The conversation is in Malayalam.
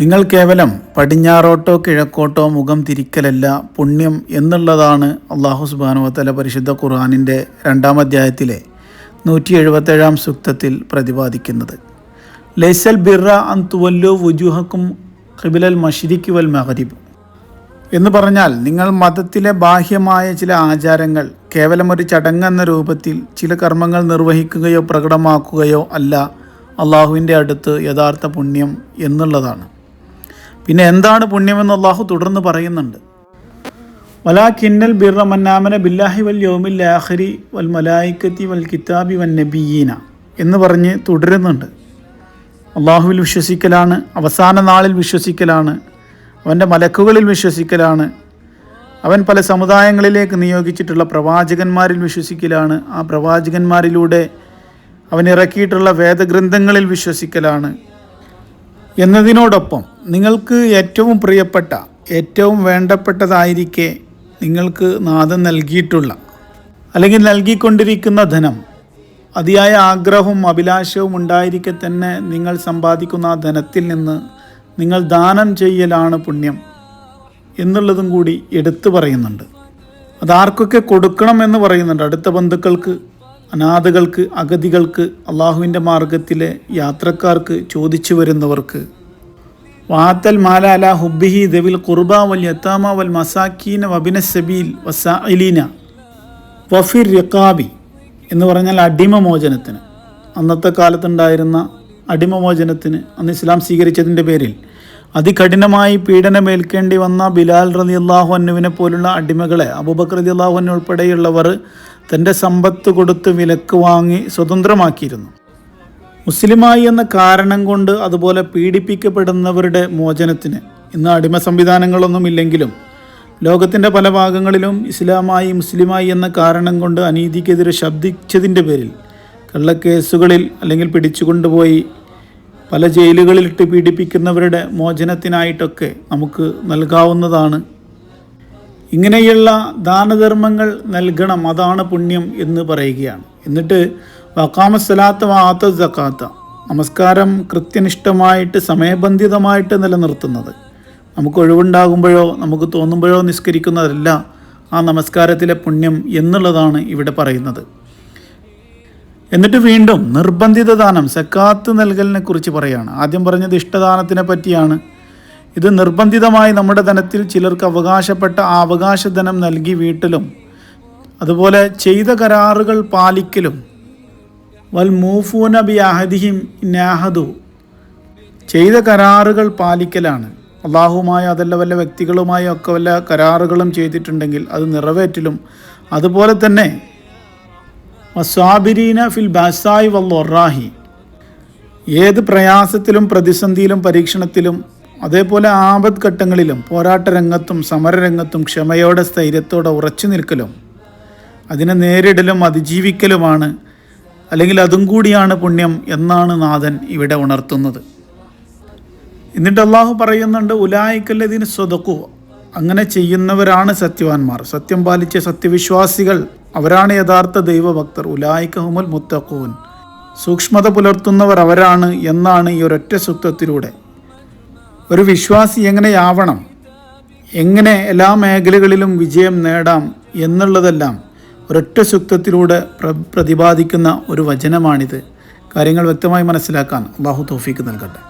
നിങ്ങൾ കേവലം പടിഞ്ഞാറോട്ടോ കിഴക്കോട്ടോ മുഖം തിരിക്കലല്ല പുണ്യം എന്നുള്ളതാണ് അള്ളാഹു സുബാനുവത്തല പരിശുദ്ധ ഖുർആാനിന്റെ രണ്ടാം അധ്യായത്തിലെ നൂറ്റി എഴുപത്തേഴാം സൂക്തത്തിൽ പ്രതിപാദിക്കുന്നത്. ലൈസൽ ബിറ അൻ തുവല്ലു വുജുഹക്കും ഖിബിലൽ മഷിരിക്ക് വൽ മഹരിബ് എന്ന് പറഞ്ഞാൽ നിങ്ങൾ മതത്തിലെ ബാഹ്യമായ ചില ആചാരങ്ങൾ കേവലം ഒരു ചടങ്ങെന്ന രൂപത്തിൽ ചില കർമ്മങ്ങൾ നിർവഹിക്കുകയോ പ്രകടമാക്കുകയോ അല്ല അള്ളാഹുവിന്റെ അടുത്ത് യഥാർത്ഥ പുണ്യം എന്നുള്ളതാണ്. പിന്നെ എന്താണ് പുണ്യമെന്ന് അള്ളാഹു തുടർന്ന് പറയുന്നുണ്ട്. വലാ കിന്നൽ ബിർറ മന്നാമന ബില്ലാഹി വൽ യോമിൽ വൽ മലായിക്കത്തി വൽ കിതാബി വൻ നബിയീന എന്ന് പറഞ്ഞ് തുടരുന്നുണ്ട്. അള്ളാഹുവിൽ വിശ്വസിക്കലാണ് അവസാന നാളിൽ വിശ്വസിക്കലാണ് അവന്റെ മലക്കുകളിൽ വിശ്വസിക്കലാണ് അവൻ പല സമുദായങ്ങളിലേക്ക് നിയോഗിച്ചിട്ടുള്ള പ്രവാചകന്മാരിൽ വിശ്വസിക്കലാണ് ആ പ്രവാചകന്മാരിലൂടെ അവൻ ഇറക്കിയിട്ടുള്ള വേദഗ്രന്ഥങ്ങളിൽ വിശ്വസിക്കലാണ്. എന്നതിനോടൊപ്പം നിങ്ങൾക്ക് ഏറ്റവും പ്രിയപ്പെട്ട ഏറ്റവും വേണ്ടപ്പെട്ടതായിരിക്കെ നിങ്ങൾക്ക് നാദം നൽകിയിട്ടുള്ള അല്ലെങ്കിൽ നൽകിക്കൊണ്ടിരിക്കുന്ന ധനം. അതിയായ ആഗ്രഹവും അഭിലാഷവും ഉണ്ടായിരിക്കെ തന്നെ നിങ്ങൾ സമ്പാദിക്കുന്ന ആ ധനത്തിൽ നിന്ന് നിങ്ങൾ ദാനം ചെയ്യലാണ് പുണ്യം എന്നുള്ളതും കൂടി എടുത്തു പറയുന്നുണ്ട്. അതാർക്കൊക്കെ കൊടുക്കണം എന്ന് പറയുന്നുണ്ട് അടുത്ത ബന്ധുക്കൾക്ക്. അനാഥകൾക്ക് അഗതികൾക്ക് അള്ളാഹുവിന്റെ മാർഗത്തിലെ യാത്രക്കാർക്ക് ചോദിച്ചു വരുന്നവർക്ക്. വാത്തൽ മാല അല ഹുബിഹി ദവിൽ കുർബ വൽ യത്താമ വൽ മസാക്കീന വബിന സബീൽ വസാഇലീന വഫിർ റിക്കാബി എന്ന് പറഞ്ഞാൽ അടിമമോചനത്തിന് അന്നത്തെ കാലത്തുണ്ടായിരുന്ന അടിമമോചനത്തിന് അന്ന് ഇസ്ലാം സ്വീകരിച്ചതിന്റെ പേരിൽ അതികഠിനമായി പീഡനമേൽക്കേണ്ടി വന്ന ബിലാൽ റതി അള്ളാഹു അന്നുവിനെ പോലുള്ള അടിമകളെ അബൂബക്കർ റതി അള്ളാഹു അന്നു ഉൾപ്പെടെയുള്ളവർ തന്റെ സമ്പത്ത് കൊടുത്ത് വിലക്ക് വാങ്ങി സ്വതന്ത്രമാക്കിയിരുന്നു. മുസ്ലിമായി എന്ന കാരണം കൊണ്ട് അതുപോലെ പീഡിപ്പിക്കപ്പെടുന്നവരുടെ മോചനത്തിന് ഇന്ന് അടിമ സംവിധാനങ്ങളൊന്നും ഇല്ലെങ്കിലും ലോകത്തിന്റെ പല ഭാഗങ്ങളിലും ഇസ്ലാമായി മുസ്ലിമായി എന്ന കാരണം കൊണ്ട് അനീതിക്കെതിരെ ശബ്ദിച്ചതിന്റെ പേരിൽ കള്ളക്കേസുകളിൽ അല്ലെങ്കിൽ പിടിച്ചുകൊണ്ടുപോയി പല ജയിലുകളിലിട്ട് പീഡിപ്പിക്കുന്നവരുടെ മോചനത്തിനായിട്ടൊക്കെ നമുക്ക് നൽകാവുന്നതാണ് ഇങ്ങനെയുള്ള ദാനധർമ്മങ്ങൾ നൽകണം അതാണ് പുണ്യം എന്ന് പറയുകയാണ്. എന്നിട്ട് വക്കാമസ്സലാത്ത വാത്ത സക്കാത്ത നമസ്കാരം കൃത്യനിഷ്ഠമായിട്ട് സമയബന്ധിതമായിട്ട് നിലനിർത്തുന്നത്. നമുക്ക് ഒഴിവുണ്ടാകുമ്പോഴോ നമുക്ക് തോന്നുമ്പോഴോ നിസ്കരിക്കുന്നതല്ല ആ നമസ്കാരത്തിലെ പുണ്യം എന്നുള്ളതാണ് ഇവിടെ പറയുന്നത്. എന്നിട്ട് വീണ്ടും നിർബന്ധിത ദാനം സക്കാത്ത് നൽകലിനെ കുറിച്ച് പറയാണ്. ആദ്യം പറഞ്ഞത് ഇഷ്ടദാനത്തിനെ പറ്റിയാണ്. ഇത് നിർബന്ധിതമായി നമ്മുടെ ധനത്തിൽ ചിലർക്ക് അവകാശപ്പെട്ട ആ അവകാശധനം നൽകി വീട്ടിലും അതുപോലെ ചെയ്ത കരാറുകൾ പാലിക്കലും. വൽ മൂഫൂന ബി അഹദിഹിം നാഹദു ചെയ്ത കരാറുകൾ പാലിക്കലാണ്. അള്ളാഹുമായ അതല്ല വല്ല വ്യക്തികളുമായി ഒക്കെ വല്ല കരാറുകളും ചെയ്തിട്ടുണ്ടെങ്കിൽ അത് നിറവേറ്റലും. അതുപോലെ തന്നെ വസ്വാബിരീന ഫിൽ ബാസായി വല്ലൊറാഹി ഏത് പ്രയാസത്തിലും പ്രതിസന്ധിയിലും പരീക്ഷണത്തിലും അതേപോലെ ആപത് ഘട്ടങ്ങളിലും പോരാട്ട രംഗത്തും സമരരംഗത്തും ക്ഷമയോടെ സ്ഥൈര്യത്തോടെ ഉറച്ചു നിൽക്കലും അതിനെ നേരിടലും അതിജീവിക്കലുമാണ് അല്ലെങ്കിൽ അതും കൂടിയാണ് പുണ്യം എന്നാണ് നാഥൻ ഇവിടെ ഉണർത്തുന്നത്. എന്നിട്ട് അള്ളാഹു പറയുന്നുണ്ട് ഉലായിക്കല്ലതിന് സ്വതക്കു അങ്ങനെ ചെയ്യുന്നവരാണ് സത്യവാന്മാർ. സത്യം പാലിച്ച സത്യവിശ്വാസികൾ അവരാണ് യഥാർത്ഥ ദൈവഭക്തർ. ഉലായിക്കഹുമുൽ മുത്തക്കൂൻ സൂക്ഷ്മത പുലർത്തുന്നവർ അവരാണ് എന്നാണ് ഈ ഒരൊറ്റ സൂക്തത്തിലൂടെ ഒരു വിശ്വാസി എങ്ങനെയാവണം? എങ്ങനെ എല്ലാ മേഖലകളിലും വിജയം നേടാം എന്നുള്ളതെല്ലാം ഒരൊറ്റ സൂക്തത്തിലൂടെ പ്ര പ്രതിപാദിക്കുന്ന ഒരു വചനമാണിത്. കാര്യങ്ങൾ വ്യക്തമായി മനസ്സിലാക്കാൻ അള്ളാഹു തോഫിക്ക് നൽകട്ടെ.